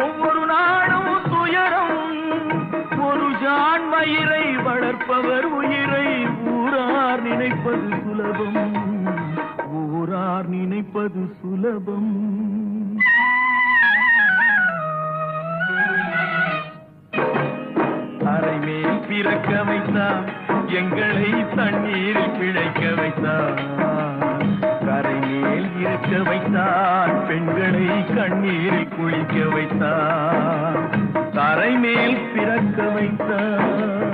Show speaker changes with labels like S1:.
S1: ஒவ்வொரு நாளும் துயரம். ஒரு ஜான் மயிரை வளர்ப்பவர் உயிரை ஊரார் நினைப்பது சுலபம். ஊரார் நினைப்பது சுலபம். அரைமேல் பிறக்க வைத்தான் எங்களை தண்ணீரில் பிழைக்க வைத்தான் இருக்க வைத்தார் பெண்களை கண்ணீரில் குளிக்க வைத்தார். தரை மேல் பிறக்க வைத்தார்.